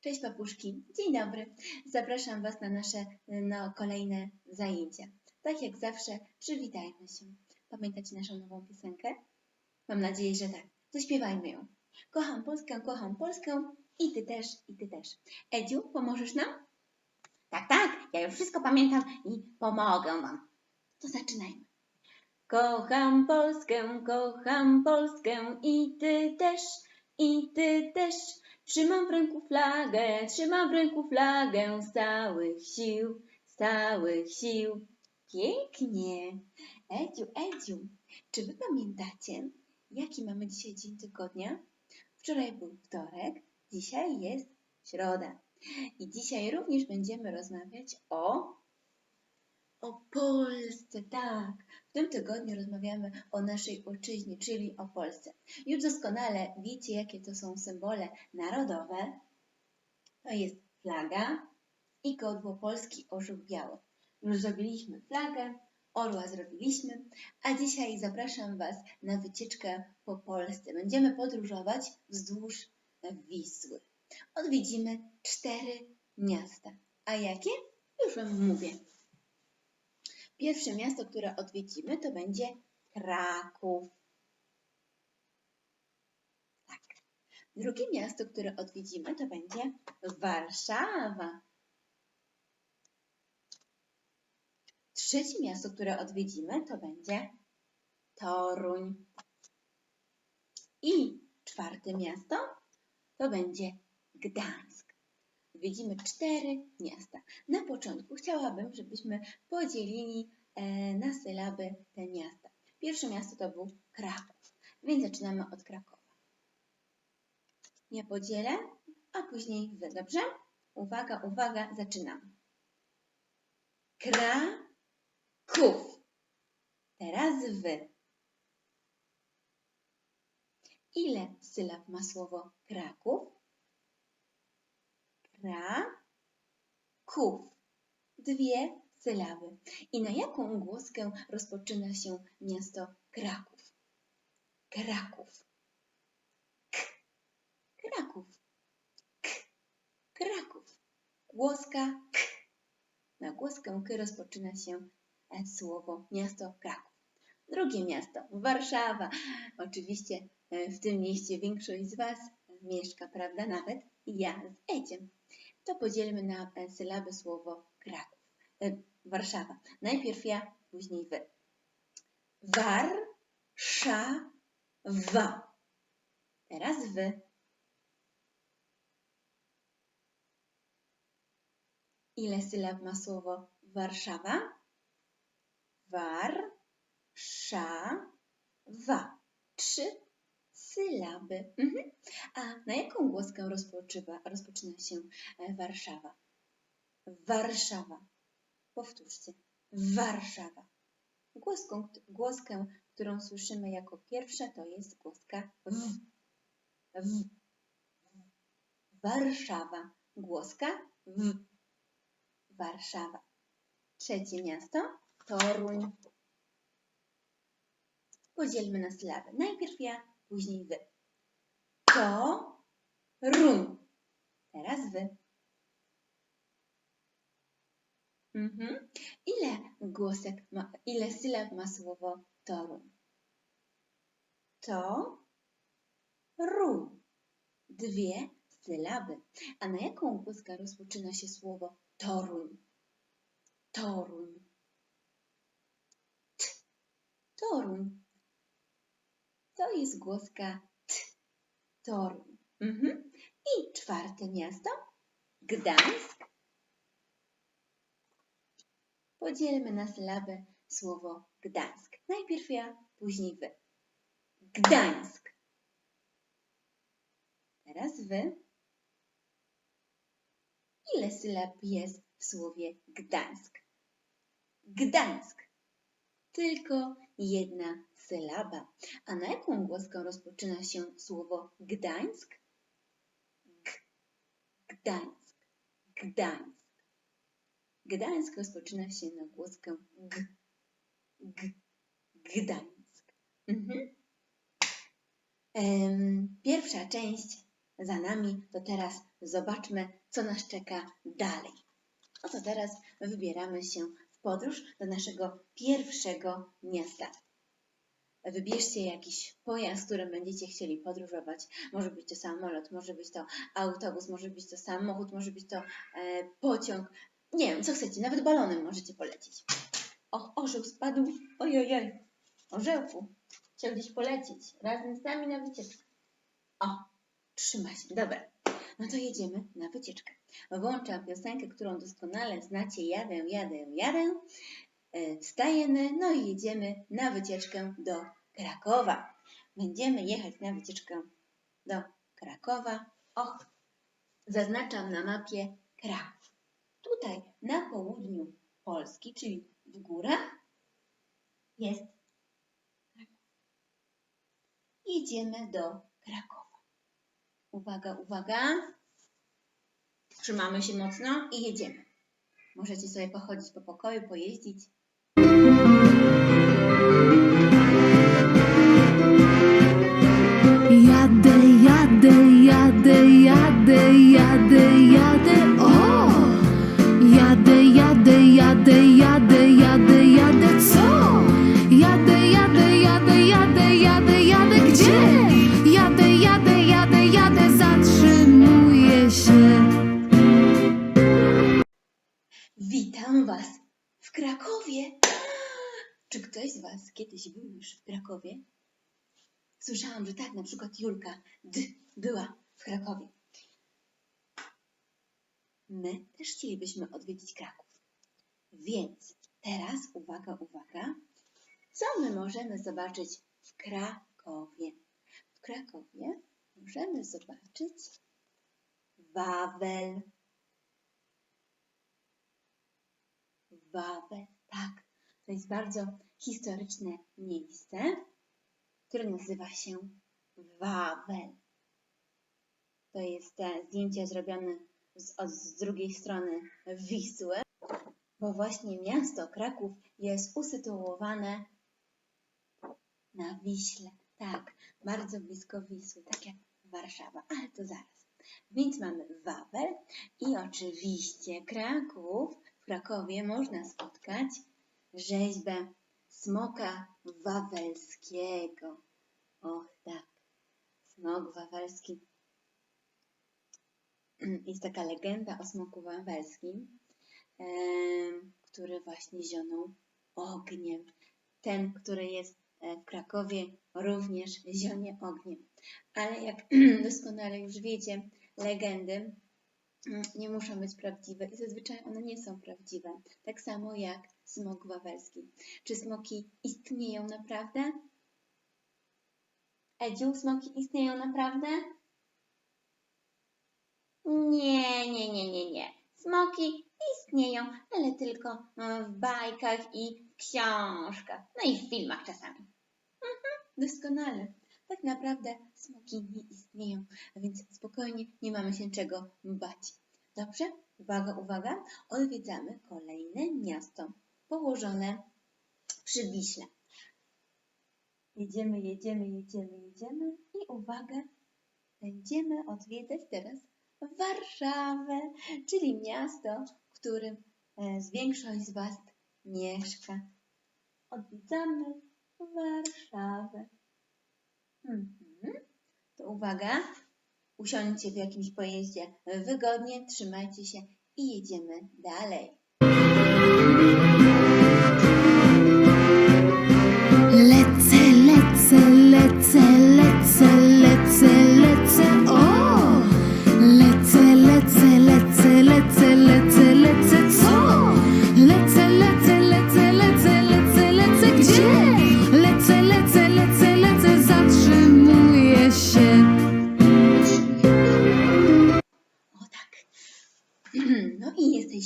Cześć papuszki, dzień dobry. Zapraszam Was na nasze no, kolejne zajęcia. Tak jak zawsze, przywitajmy się. Pamiętacie naszą nową piosenkę? Mam nadzieję, że tak. Zaśpiewajmy ją. Kocham Polskę, kocham Polskę i Ty też, i Ty też. Edziu, pomożesz nam? Tak, tak, ja już wszystko pamiętam i pomogę Wam. To zaczynajmy. Kocham Polskę, kocham Polskę i Ty też, i Ty też. Trzymam w ręku flagę, trzymam w ręku flagę z całych sił, z całych sił. Pięknie. Edziu, Edziu, czy Wy pamiętacie, jaki mamy dzisiaj dzień tygodnia? Wczoraj był wtorek, dzisiaj jest środa. I dzisiaj również będziemy rozmawiać o o Polsce, tak. W tym tygodniu rozmawiamy o naszej ojczyźnie, czyli o Polsce. Już doskonale wiecie, jakie to są symbole narodowe. To jest flaga i godło Polski orzeł biały. Już zrobiliśmy flagę, orła zrobiliśmy, a dzisiaj zapraszam Was na wycieczkę po Polsce. Będziemy podróżować wzdłuż Wisły. Odwiedzimy cztery miasta. A jakie? Już Wam mówię. Pierwsze miasto, które odwiedzimy, to będzie Kraków. Tak. Drugie miasto, które odwiedzimy, to będzie Warszawa. Trzecie miasto, które odwiedzimy, to będzie Toruń. I czwarte miasto to będzie Gdańsk. Widzimy cztery miasta. Na początku chciałabym, żebyśmy podzielili e, na sylaby te miasta. Pierwsze miasto to był Kraków, więc zaczynamy od Krakowa. Ja podzielę, a później wy, dobrze? Uwaga, uwaga, zaczynamy. Kraków. Teraz wy. Ile sylab ma słowo Kraków? Kraków. Dwie sylaby. I na jaką głoskę rozpoczyna się miasto Kraków? Kraków. K. Kraków. K. Kraków. Głoska K. Na głoskę K rozpoczyna się słowo miasto Kraków. Drugie miasto, Warszawa. Oczywiście e, w tym mieście większość z Was mieszka, prawda? Nawet ja z Edziem. To podzielmy na e, sylaby słowo Kraków. E, Warszawa. Najpierw ja, później wy. Warszawa. Teraz wy. Ile sylab ma słowo Warszawa? Warszawa. Trzy sylaby. Mhm. A na jaką głoskę rozpoczywa, rozpoczyna się e, Warszawa? Warszawa. Powtórzcie. Warszawa. Głoską, głoskę, którą słyszymy jako pierwsza, to jest głoska w. w. Warszawa. Głoska w. Warszawa. Trzecie miasto Toruń. Podzielmy na sylaby. Najpierw ja, później wy. To ruń. Teraz wy. Mhm. Ile głosek ma, ile sylab ma słowo toruń? To ruń. Dwie sylaby. A na jaką głoskę rozpoczyna się słowo toruń? Toruń. T. Toruń. To jest głoska T. Toruń. Mhm. I czwarte miasto. Gdańsk. Podzielmy na sylaby słowo Gdańsk. Najpierw ja, później wy. Gdańsk. Teraz wy. Ile sylab jest w słowie Gdańsk? Gdańsk. Tylko jedna sylaba. A na jaką głoskę rozpoczyna się słowo Gdańsk? G. Gdańsk. Gdańsk. Gdańsk rozpoczyna się na głoskę G. G. Gdańsk. Mhm. Pierwsza część za nami, to teraz zobaczmy, co nas czeka dalej. Oto teraz wybieramy się podróż do naszego pierwszego miasta. Wybierzcie jakiś pojazd, którym będziecie chcieli podróżować. Może być to samolot, może być to autobus, może być to samochód, może być to e, pociąg. Nie wiem, co chcecie, nawet balonem możecie polecieć. Och, orzeł spadł. Ojojoj. Orzełku, chciał gdzieś polecieć. Razem z nami na wycieczkę. O, trzyma się. Dobra. No to jedziemy na wycieczkę. Włączam piosenkę, którą doskonale znacie. Jadę, jadę, jadę. E, Wstajemy, no i jedziemy na wycieczkę do Krakowa. Będziemy jechać na wycieczkę do Krakowa. Och, zaznaczam na mapie Kraków. Tutaj na południu Polski, czyli w górach, jest Kraków. Jedziemy do Krakowa. Uwaga, uwaga. Trzymamy się mocno i jedziemy. Możecie sobie pochodzić po pokoju, pojeździć. Julka D była w Krakowie. My też chcielibyśmy odwiedzić Kraków. Więc teraz uwaga, uwaga. Co my możemy zobaczyć w Krakowie? W Krakowie możemy zobaczyć Wawel. Wawel, tak. To jest bardzo historyczne miejsce, które nazywa się Wawel. To jest e, zdjęcie zrobione z, od, z drugiej strony Wisły, bo właśnie miasto Kraków jest usytuowane na Wiśle. Tak, bardzo blisko Wisły, tak jak Warszawa, ale to zaraz. Więc mamy Wawel i oczywiście Kraków. W Krakowie można spotkać rzeźbę smoka wawelskiego. Och tak, smok wawelski. Jest taka legenda o smoku wawelskim, który właśnie zionął ogniem. Ten, który jest e, w Krakowie, również zionie ogniem. Ale jak doskonale już wiecie, legendy mm, nie muszą być prawdziwe i zazwyczaj one nie są prawdziwe. Tak samo jak smok wawelski. Czy smoki istnieją naprawdę? Edziu, smoki istnieją naprawdę? Nie, nie, nie, nie, nie. Smoki istnieją, ale tylko w bajkach i w książkach, no i w filmach czasami. Mhm, doskonale. Tak naprawdę smoki nie istnieją, a więc spokojnie nie mamy się czego bać. Dobrze? Uwaga, uwaga. Odwiedzamy kolejne miasto położone przy Wiśle. Jedziemy, jedziemy, jedziemy, jedziemy i uwaga, będziemy odwiedzać teraz Warszawę, czyli miasto, w którym e, z większość z Was mieszka. Odwiedzamy Warszawę. Mhm. To uwaga, usiądźcie w jakimś pojeździe wygodnie, trzymajcie się i jedziemy dalej.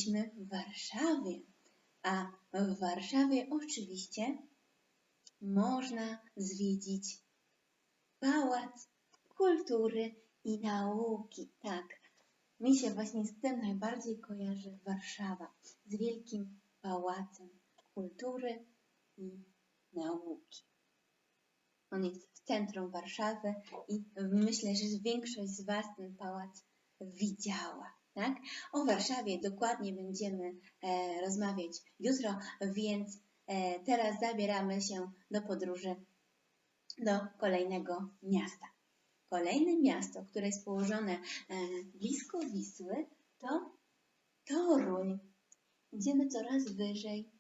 Jesteśmy w Warszawie. A w Warszawie oczywiście można zwiedzić Pałac Kultury i Nauki. Tak, mi się właśnie z tym najbardziej kojarzy Warszawa. Z Wielkim Pałacem Kultury i Nauki. On jest w centrum Warszawy i myślę, że większość z Was ten pałac widziała. Tak? O Warszawie dokładnie będziemy e, rozmawiać jutro, więc e, teraz zabieramy się do podróży do kolejnego miasta. Kolejne miasto, które jest położone e, blisko Wisły, to Toruń. Idziemy coraz wyżej.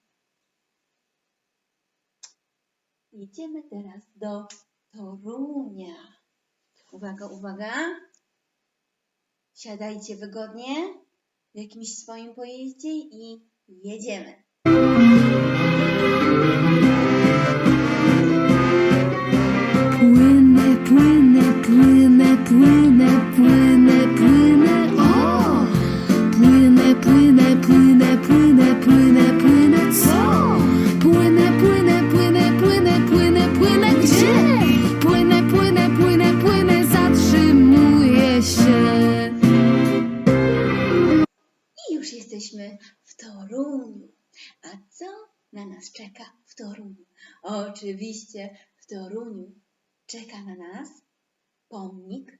Jedziemy teraz do Torunia. Uwaga, uwaga. Siadajcie wygodnie w jakimś swoim pojeździe i jedziemy. Oczywiście w Toruniu czeka na nas pomnik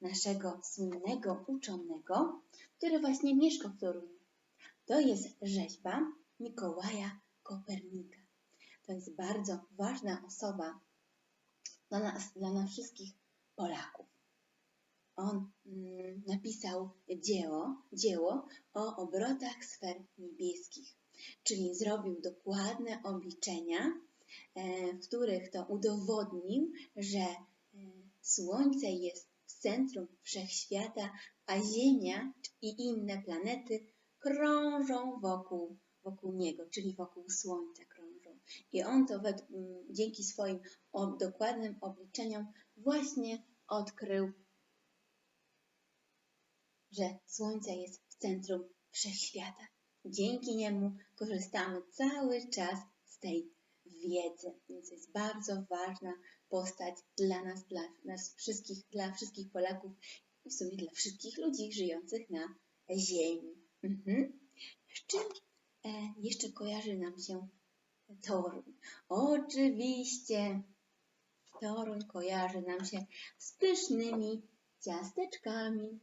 naszego słynnego uczonego, który właśnie mieszkał w Toruniu. To jest rzeźba Mikołaja Kopernika. To jest bardzo ważna osoba dla nas, dla nas wszystkich Polaków. On mm, napisał dzieło, dzieło o obrotach sfer niebieskich, czyli zrobił dokładne obliczenia, w których to udowodnił, że e, Słońce jest w centrum wszechświata, a Ziemia i inne planety krążą wokół, wokół niego, czyli wokół Słońca krążą. I on to wed- dzięki swoim dokładnym obliczeniom właśnie odkrył że Słońce jest w centrum wszechświata. Dzięki niemu korzystamy cały czas z tej wiedzy, więc jest bardzo ważna postać dla nas, dla nas wszystkich, dla wszystkich Polaków i w sumie dla wszystkich ludzi żyjących na Ziemi. Mhm. Z czym e, jeszcze kojarzy nam się Toruń? Oczywiście Toruń kojarzy nam się z pysznymi ciasteczkami,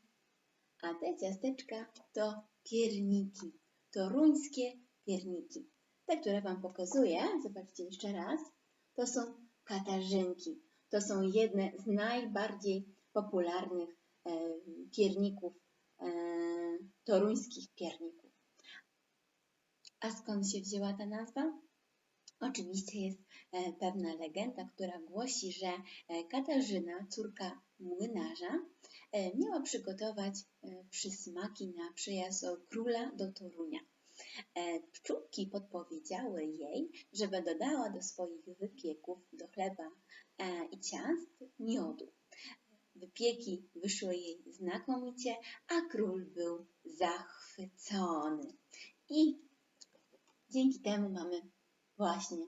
a te ciasteczka to pierniki, toruńskie pierniki. Te, które Wam pokazuję, zobaczcie jeszcze raz, to są katarzynki. To są jedne z najbardziej popularnych e, pierników, e, toruńskich pierników. A skąd się wzięła ta nazwa? Oczywiście jest e, pewna legenda, która głosi, że Katarzyna, córka młynarza, miała przygotować przysmaki na przyjazd króla do Torunia. E, Pszczółki podpowiedziały jej, żeby dodała do swoich wypieków, do chleba e, i ciast miodu. Wypieki wyszły jej znakomicie, a król był zachwycony. I dzięki temu mamy właśnie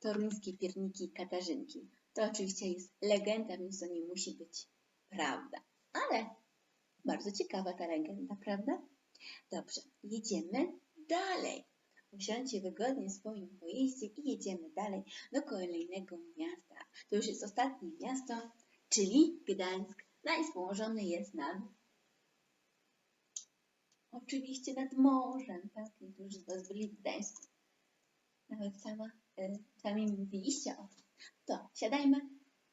toruńskie pierniki Katarzynki. To oczywiście jest legenda, więc to nie musi być prawda. Ale bardzo ciekawa ta legenda, prawda? Dobrze, jedziemy dalej. Usiądźcie wygodnie w swoim pojeździe i jedziemy dalej do kolejnego miasta. To już jest ostatnie miasto, czyli Gdańsk. Gdańsk położony jest nad oczywiście nad morzem, tak? Niektórzy z Was byli w Gdańsku. Nawet sama, y, sami mówiliście o tym. To siadajmy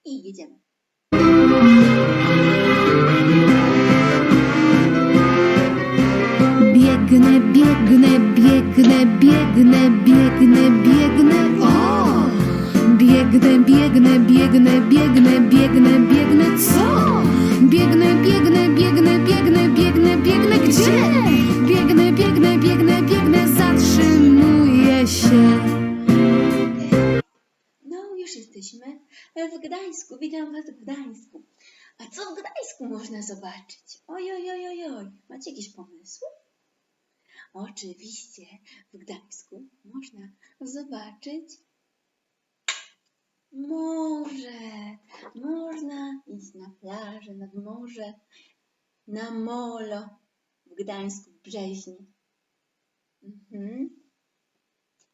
i jedziemy. Biegnę, biegnę, biegnę, biegnę, biegnę, biegnę, o! Biegnę, biegnę, biegnę, biegnę, biegnę, biegnę, co? Biegnę, biegnę, biegnę, biegnę, biegnę, biegnę, gdzie? Biegnę, biegnę, biegnę, biegnę, zatrzymuję się. No, już jesteśmy w Gdańsku. Witam Was w Gdańsku. A co w Gdańsku można zobaczyć? Oj, oj, oj, oj, oj. Macie jakieś pomysły? Oczywiście w Gdańsku można zobaczyć morze. Można iść na plażę, nad morze, na molo w Gdańsku, w Brzeźnie. Mhm.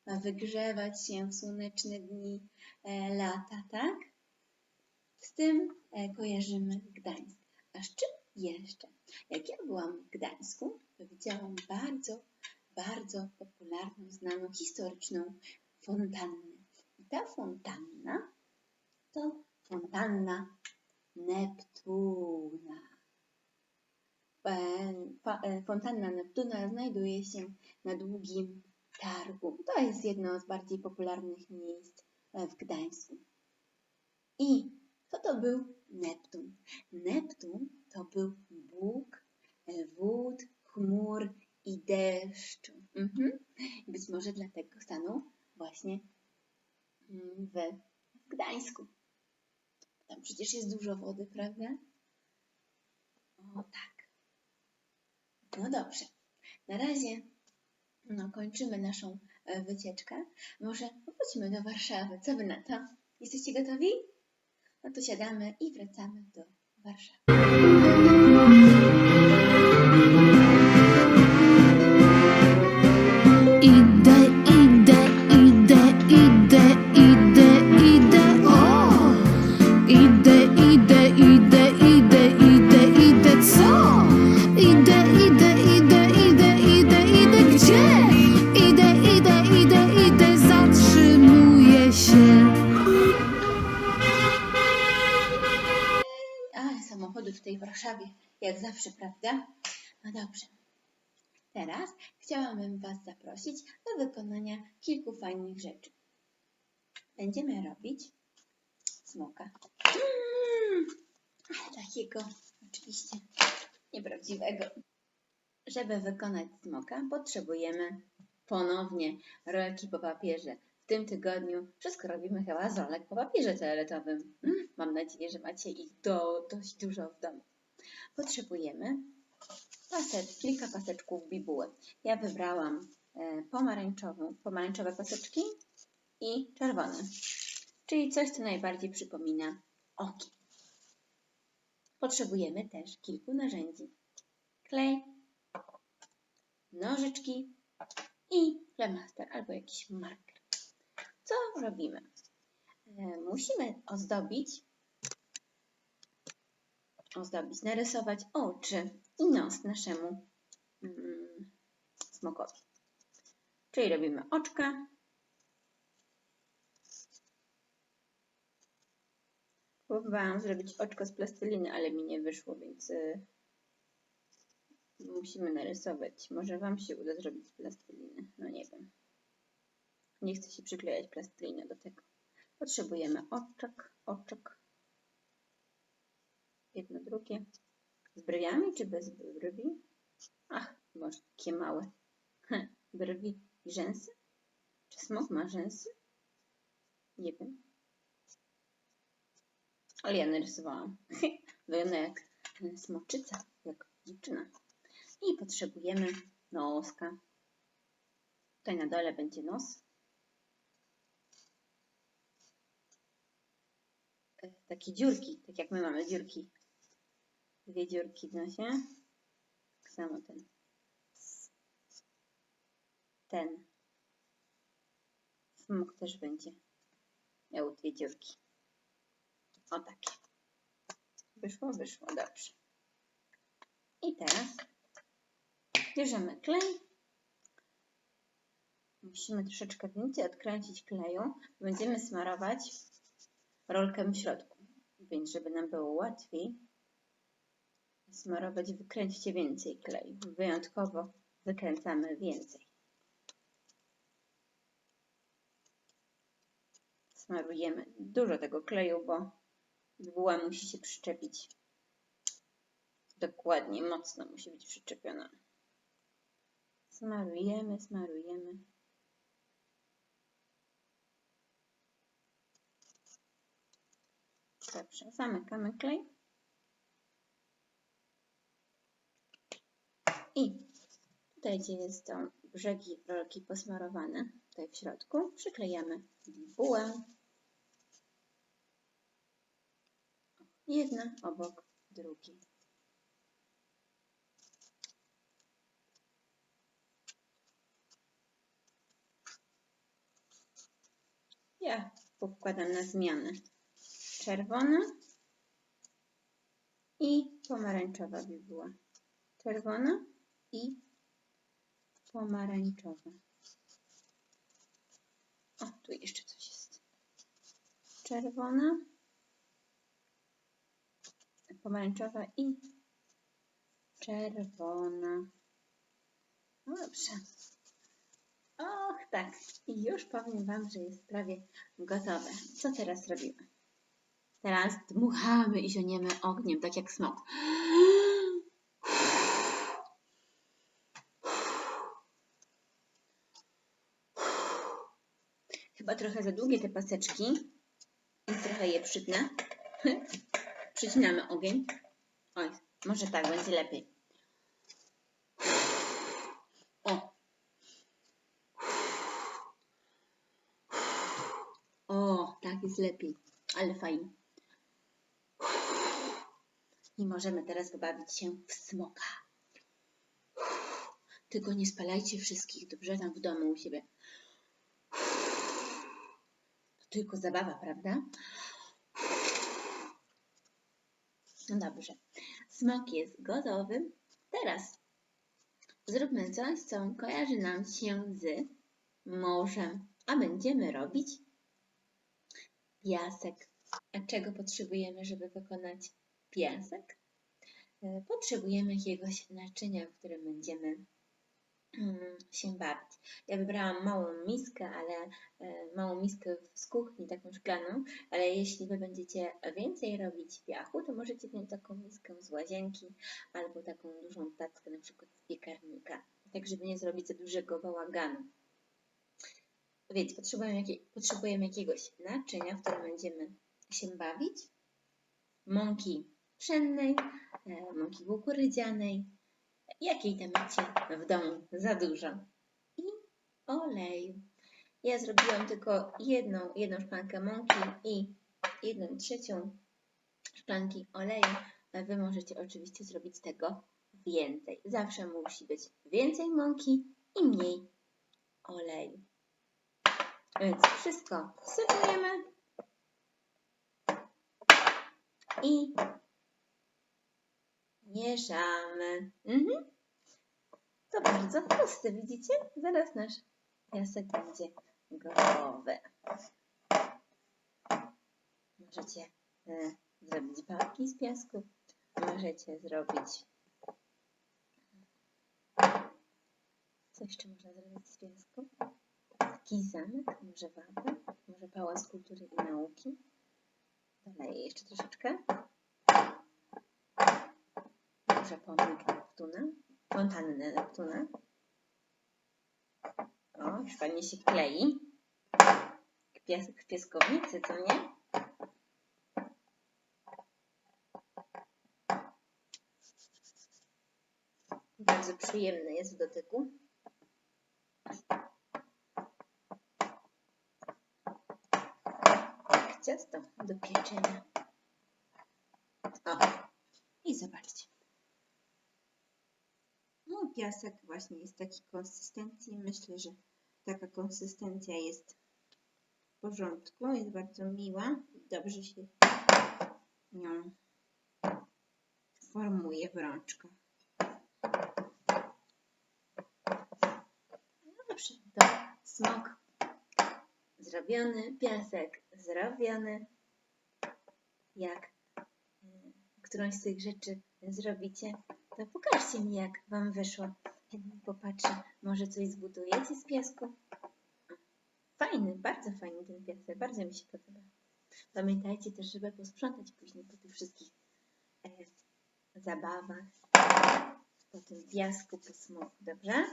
ma wygrzewać się w słoneczne dni e, lata, tak? Z tym e, kojarzymy Gdańsk. A z czym jeszcze? Jak ja byłam w Gdańsku, to widziałam bardzo, bardzo popularną, znaną, historyczną fontannę. I ta fontanna to fontanna Neptuna. E, e, Fontanna Neptuna znajduje się na długim targu. To jest jedno z bardziej popularnych miejsc e, w Gdańsku. I kto to był Neptun? Neptun to był bóg e, wód, chmur i deszczu. Mhm. Być może dlatego stanął właśnie mm, w Gdańsku. Tam przecież jest dużo wody, prawda? O tak. No dobrze. Na razie no, kończymy naszą e, wycieczkę. Może wróćmy do Warszawy. Co wy na to? Jesteście gotowi? No to siadamy i wracamy do Warszawy. Warszawie, jak zawsze, prawda? No dobrze. Teraz chciałabym Was zaprosić do wykonania kilku fajnych rzeczy. Będziemy robić smoka. Mm, takiego oczywiście nieprawdziwego. Żeby wykonać smoka, potrzebujemy ponownie rolki po papierze. W tym tygodniu wszystko robimy chyba z rolek po papierze toaletowym. Mm, Mam nadzieję, że macie ich do, dość dużo w domu. Potrzebujemy paset, kilka paseczków bibuły. Ja wybrałam e, pomarańczową, pomarańczowe paseczki i czerwone, czyli coś, co najbardziej przypomina oki. Potrzebujemy też kilku narzędzi. Klej, nożyczki i flemaster albo jakiś marker. Co robimy? E, Musimy ozdobić, ozdobić, narysować oczy i nos naszemu mm, smokowi. Czyli robimy oczka. Próbowałam zrobić oczko z plasteliny, ale mi nie wyszło, więc y, musimy narysować. Może Wam się uda zrobić z plasteliny. No nie wiem. Nie chcę się przyklejać plasteliny do tego. Potrzebujemy oczek, oczek. Jedno, drugie. Z brwiami czy bez brwi? Ach, może takie małe. Brwi i rzęsy? Czy smok ma rzęsy? Nie wiem. Ale ja narysowałam. Wygląda jak smoczyca, jak dziewczyna. I potrzebujemy noska. Tutaj na dole będzie nos. E, Takie dziurki, tak jak my mamy dziurki. Dwie dziurki w nosie. Tak samo ten. Ten. Smok też będzie miał dwie dziurki. O takie. Wyszło, wyszło, dobrze. I teraz bierzemy klej. Musimy troszeczkę więcej odkręcić kleju. Będziemy smarować rolkę w środku. Więc żeby nam było łatwiej smarować, wykręćcie więcej kleju. Wyjątkowo wykręcamy więcej. Smarujemy dużo tego kleju, bo buła musi się przyczepić. Dokładnie, mocno musi być przyczepiona. Smarujemy, smarujemy. Dobrze, zamykamy klej. I tutaj, gdzie jest to brzegi rolki posmarowane, tutaj w środku, przyklejamy bułę. Jedna obok drugiej. Ja pokładam na zmianę. Czerwona i pomarańczowa by była. Czerwona i pomarańczowa. O, tu jeszcze coś jest. Czerwona, pomarańczowa i czerwona. No dobrze. Och, tak. I już powiem Wam, że jest prawie gotowe. Co teraz robimy? Teraz dmuchamy i zioniemy ogniem, tak jak smok. Chyba trochę za długie te paseczki. I trochę je przytnę. Przycinamy ogień. Oj, może tak będzie lepiej. O. O, tak jest lepiej. Ale fajnie. I możemy teraz pobawić się w smoka. Tylko nie spalajcie wszystkich, dobrze? Tam w domu u siebie. Tylko zabawa, prawda? No dobrze. Smok jest gotowy. Teraz zróbmy coś, co kojarzy nam się z morzem, a będziemy robić piasek. A czego potrzebujemy, żeby wykonać piasek? E, Potrzebujemy jakiegoś naczynia, w którym będziemy się bawić. Ja wybrałam małą miskę, ale e, małą miskę z kuchni, taką szklaną, ale jeśli Wy będziecie więcej robić piachu, to możecie wziąć taką miskę z łazienki albo taką dużą tackę na przykład z piekarnika, tak żeby nie zrobić za dużego bałaganu. Więc potrzebujemy, potrzebujemy jakiegoś naczynia, w którym będziemy się bawić. Mąki pszennej, e, mąki kukurydzianej, jakiej tam macie w domu za dużo. I oleju. Ja zrobiłam tylko jedną, jedną szklankę mąki i jedną trzecią szklanki oleju. Wy możecie oczywiście zrobić tego więcej. Zawsze musi być więcej mąki i mniej oleju. Więc wszystko wsypujemy i mieszamy. Mhm. To bardzo proste, widzicie? Zaraz nasz piasek będzie gotowy. Możecie e, zrobić bałki z piasku, możecie zrobić co jeszcze można zrobić z piasku? Taki zamek, może wawę, może pałac kultury i nauki. Doleję jeszcze troszeczkę. Może pomnik Neptuna, fontannę Neptuna. O, już fajnie się klei. Piasek w piaskownicy, co nie? Bardzo przyjemny jest w dotyku. Ciasto do pieczenia. O, i zobaczcie. No, piasek właśnie jest takiej konsystencji. Myślę, że taka konsystencja jest w porządku, jest bardzo miła dobrze się nią formuje w rączkach. No dobrze, to smok zrobiony, piasek zrobiony. Jak y, którąś z tych rzeczy zrobicie, to pokażcie mi, jak Wam wyszło. Popatrzę, może coś zbudujecie z piasku. Fajny, bardzo fajny ten piasek, bardzo mi się podoba. Pamiętajcie też, żeby posprzątać później po tych wszystkich e, zabawach, po tym piasku, po smoku, dobrze?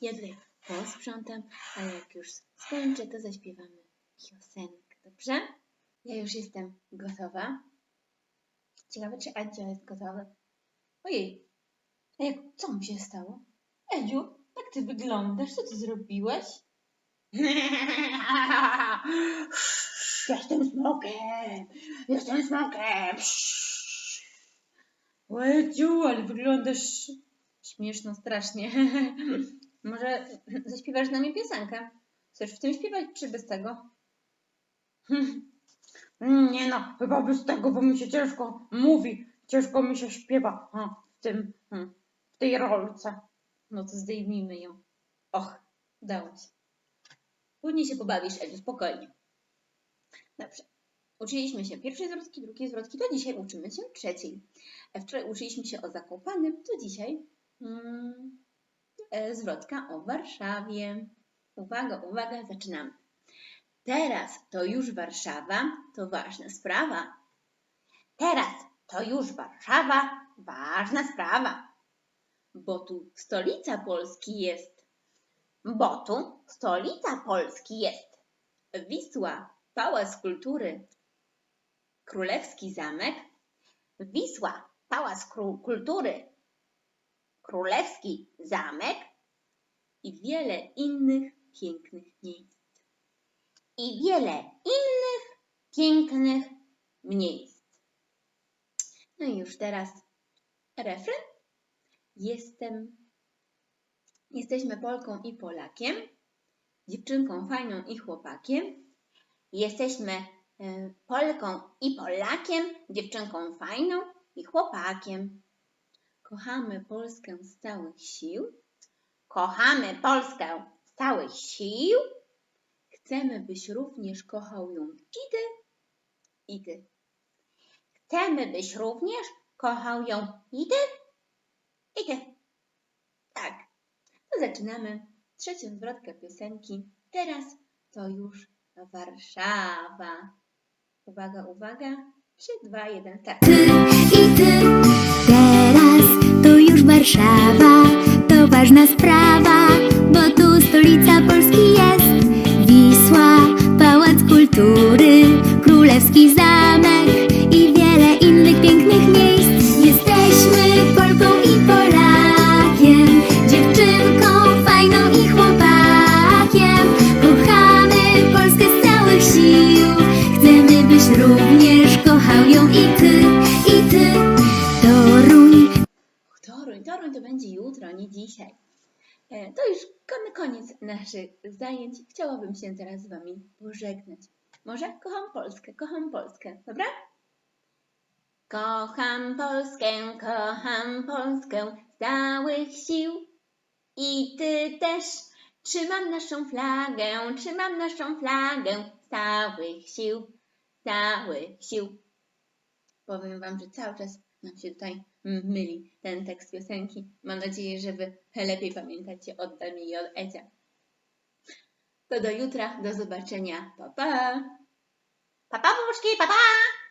Ja tutaj posprzątam, a jak już skończę, to zaśpiewamy piosenkę, dobrze? Ja już jestem gotowa. Ciekawe, czy Adzia jest gotowa. Ojej, a jak, co mi się stało? Edziu, jak ty wyglądasz? Co ty zrobiłeś? Jestem smokiem! Jestem smokiem! Edziu, ale wyglądasz śmieszno strasznie. Może zaśpiewasz z nami piosenkę? Chcesz w tym śpiewać, czy bez tego? Nie no, chyba bez tego, bo mi się ciężko mówi, ciężko mi się śpiewa a, w tym, hmm, w tej rolce. No to zdejmijmy ją. Och, udało się. Później się pobawisz, Edziu, spokojnie. Dobrze. Uczyliśmy się pierwszej zwrotki, drugiej zwrotki, to dzisiaj uczymy się trzeciej. E, Wczoraj uczyliśmy się o Zakopanym, to dzisiaj mm, e, zwrotka o Warszawie. Uwaga, uwaga, zaczynamy. Teraz to już Warszawa, to ważna sprawa. Teraz to już Warszawa, ważna sprawa. Bo tu stolica Polski jest. Bo tu stolica Polski jest. Wisła, Pałac Kultury, Królewski Zamek. Wisła, Pałac Kultury, Królewski Zamek i wiele innych pięknych miejsc. I wiele innych pięknych miejsc. No i już teraz refren. Jestem, jesteśmy Polką i Polakiem, dziewczynką fajną i chłopakiem. Jesteśmy e, Polką i Polakiem, dziewczynką fajną i chłopakiem. Kochamy Polskę z całych sił. Kochamy Polskę z całych sił. Chcemy, byś również kochał ją i ty, i ty. Chcemy, byś również kochał ją i ty, i ty. Tak. To zaczynamy trzecią zwrotkę piosenki. Teraz to już Warszawa. Uwaga, uwaga. 3, 2, 1, tak. ty i ty. Teraz to już Warszawa, to ważna sprawa, bo tu stolica Polski Królewski Zamek i wiele innych pięknych miejsc. Jesteśmy Polką i Polakiem, dziewczynką fajną i chłopakiem. Kochamy Polskę z całych sił, chcemy byś również kochał ją i ty, i ty. Toruń, Toruń, Toruń to będzie jutro, nie dzisiaj. E, To już kon- koniec naszych zajęć. Chciałabym się teraz z Wami pożegnać. Może? Kocham Polskę, kocham Polskę, dobra? Kocham Polskę, kocham Polskę z całych sił. I Ty też. Trzymam naszą flagę, trzymam naszą flagę z całych sił, z całych sił. Powiem Wam, że cały czas nam się tutaj myli ten tekst piosenki. Mam nadzieję, że Wy lepiej pamiętacie od Dami i od Edzia. To do jutra, do zobaczenia. Pa, pa! Pa, pa, bubuszki, pa, pa!